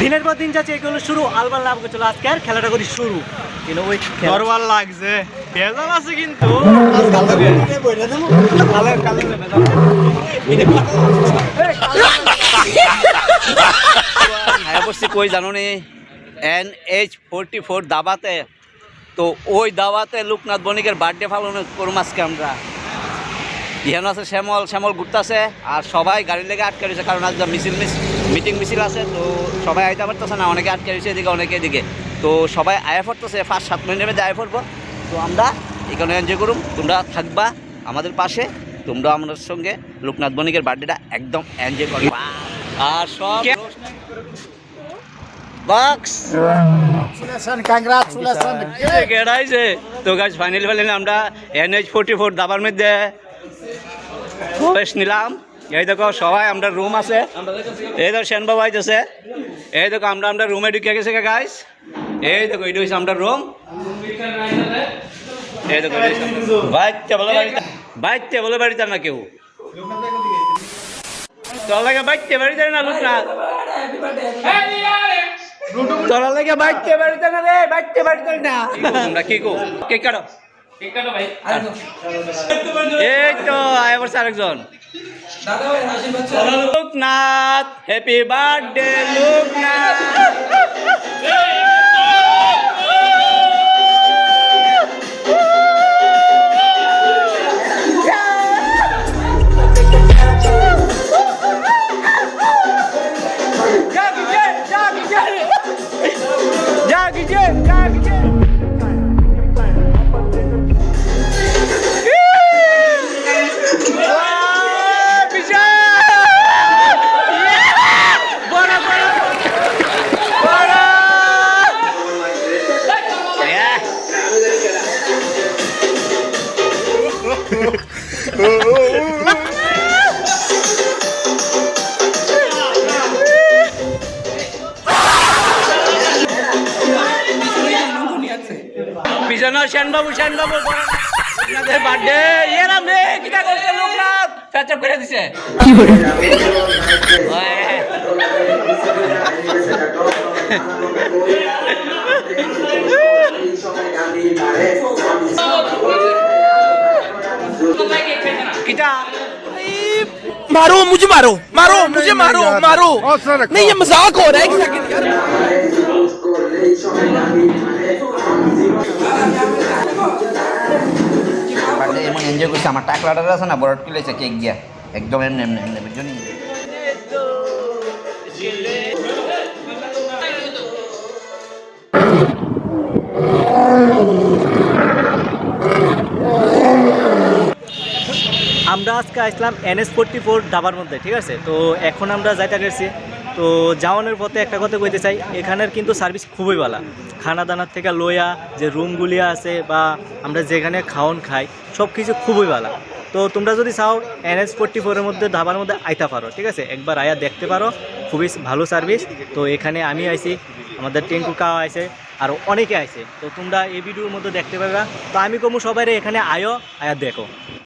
দিনের পর দিন যাচ্ছে এগুলো শুরু। আলবার লাভ করছিল আজকে আর খেলাটা করি শুরু। কিন্তু ওই লাগছে। ভেজাল আছে কিন্তু। কই জানো নি? এন এইচ ফোরটি ফোর দাবাতে। তো ওই দাওয়াতে লোকনাথ বণিকের বার্থডে পালন করুম আজকে আমরা। ইহানো আছে শ্যামল শ্যামল ঘুরতেছে আর সবাই গাড়ি লেগে আটকে রয়েছে কারণ আজ মিছিল মিস মিটিং মিছিল আছে তো সবাই আইতে পারতেছে না অনেকে আটকে রয়েছে এদিকে অনেকে এদিকে। তো সবাই আয়া পড়তেছে ফার্স্ট সাত মিনিটের মধ্যে আয়া পড়ব। তো আমরা এখানে এনজয় করুম তোমরা থাকবা আমাদের পাশে তোমরা আমাদের সঙ্গে। লোকনাথ বণিকের বার্থডেটা একদম এনজয় করবা আর সব তো গাছ ফাইনাল ফাইনাল আমরা এনএইচ ফোর্টি ফোর দাবার মধ্যে প্রবেশ নিলাম। এই দেখো, সবাই আমরা রুম আছে। এই দেখো সেন বাবু আইতেছে এই দেখো, আমরা আমরা রুমে ঢুকে গেছে গাইস এই দেখো, এটা হচ্ছে আমরা রুম এই দেখো বাইতে বলে বাড়িতে। বাইতে বলে বাড়িতে না কেউ। তোর লাগে বাইতে বাড়িতে না লোক না? তোরা লাগে বাইতে বাড়িতে না রে? বাইতে বাড়িতে না। আমরা? কি কো কে কাটো? Loknath happy birthday Loknath. পিছনে সেন বাবু সেন বাবু বার্থডে এরা মেয়ে কিটা করছে লোকনাথ ফেচাপ করে দিছে। ওই। किटा मारो मुझे मारो मारो मुझे मारो मारो नहीं ये मजाक हो रहा है एक सेकंड यार বার্থডে এমন এনজয় করছে আমার টাকলাটা আছে না বরট কিলেছে কেক দিয়া একদম এমনি এমনি এমনি বুঝলি আমরা আজকে আসলাম এনএস ফোরটি ফোর ডাবার মধ্যে, ঠিক আছে? তো এখন আমরা যাইতে গেছি। তো যাওয়ানোর পথে একটা কথা কইতে চাই, এখানের কিন্তু সার্ভিস খুবই ভালো খানা দানার থেকে লোয়া যে রুমগুলি আছে বা আমরা যেখানে খাওয়ান খাই সব কিছু খুবই ভালো তো তোমরা যদি চাও এনএস ফোরটি ফোরের মধ্যে ধাবার মধ্যে আইতে পারো, ঠিক আছে? একবার আয়া দেখতে পারো, খুবই ভালো সার্ভিস তো এখানে আমি আইছি, আমাদের টেঙ্কু কাওয়া আছে আর অনেকে আছে তো তোমরা এই ভিডিওর মধ্যে দেখতে পাবে তো আমি কমু সবাই এখানে আয়ো, আয়া দেখো।